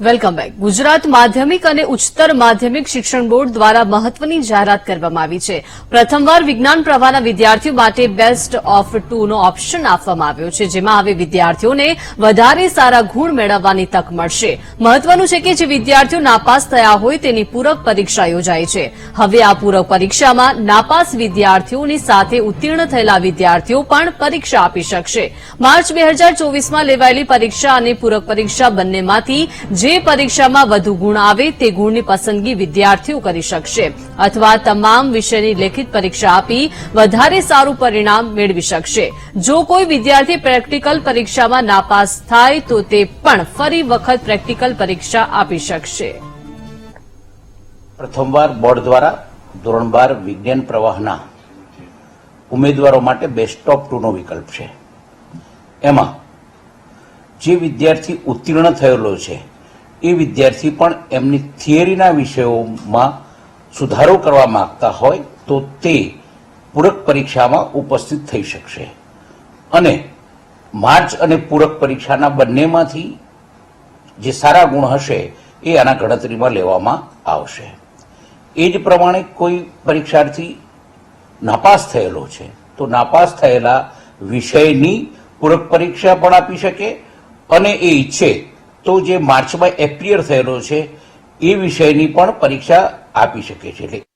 Welcome back Gujarat માધ્યમિક અને ઉચ્ચતર માધ્યમિક શિક્ષણ બોર્ડ દ્વારા મહત્વની જાહેરાત કરવામાં આવી છે. પ્રથમવાર વિજ્ઞાન પ્રવાહના વિદ્યાર્થીઓ માટે બેસ્ટ ઓફ ટુનો ઓપ્શન આપવામાં આવ્યો છે, જેમાં હવે વિદ્યાર્થીઓને વધારે સારા ગુણ મેળવવાની તક મળશે. મહત્વનું છે કે જે વિદ્યાર્થીઓ નાપાસ થયા હોય તેની પૂરક પરીક્ષા યોજાય છે. હવે આ પૂરક પરીક્ષામાં નાપાસ વિદ્યાર્થીઓની સાથે ઉત્તીર્ણ થયેલા વિદ્યાર્થીઓ પણ પરીક્ષા આપી શકશે. માર્ચ બે હજાર ચોવીસમાં લેવાયેલી પરીક્ષા અને પૂરક પરીક્ષા બંનેમાંથી જે પરીક્ષામાં વધુ ગુણ આવે તે ગુણની પસંદગી વિદ્યાર્થીઓ કરી શકશે. અથવા તમામ વિષયની લેખિત પરીક્ષા આપી વધારે સારું પરિણામ મેળવી શકશે. જો કોઈ વિદ્યાર્થી પ્રેક્ટિકલ પરીક્ષામાં નાપાસ થાય તો તે પણ ફરી વખત પ્રેક્ટિકલ પરીક્ષા આપી શકશે. પ્રથમવાર બોર્ડ દ્વારા ધોરણ બાર વિજ્ઞાન પ્રવાહના ઉમેદવારો માટે બેસ્ટ ઓફ ટુનો વિકલ્પ છે. એમાં જે વિદ્યાર્થી ઉત્તીર્ણ થયેલો છે એ વિદ્યાર્થી પણ એમની થિયરીના વિષયોમાં સુધારો કરવા માગતા હોય તો તે પૂરક પરીક્ષામાં ઉપસ્થિત થઈ શકશે. અને માર્ચ અને પૂરક પરીક્ષાના બંનેમાંથી જે સારા ગુણ હશે એ આના ગણતરીમાં લેવામાં આવશે. એ જ પ્રમાણે કોઈ પરીક્ષાર્થી નાપાસ થયેલો છે, તો નાપાસ થયેલા વિષયની પૂરક પરીક્ષા પણ આપી શકે અને એ ઈચ્છે તો જે માર્ચમાં એપ્રિયર થયેલો છે એ વિષયની પણ પરીક્ષા આપી શકે છે.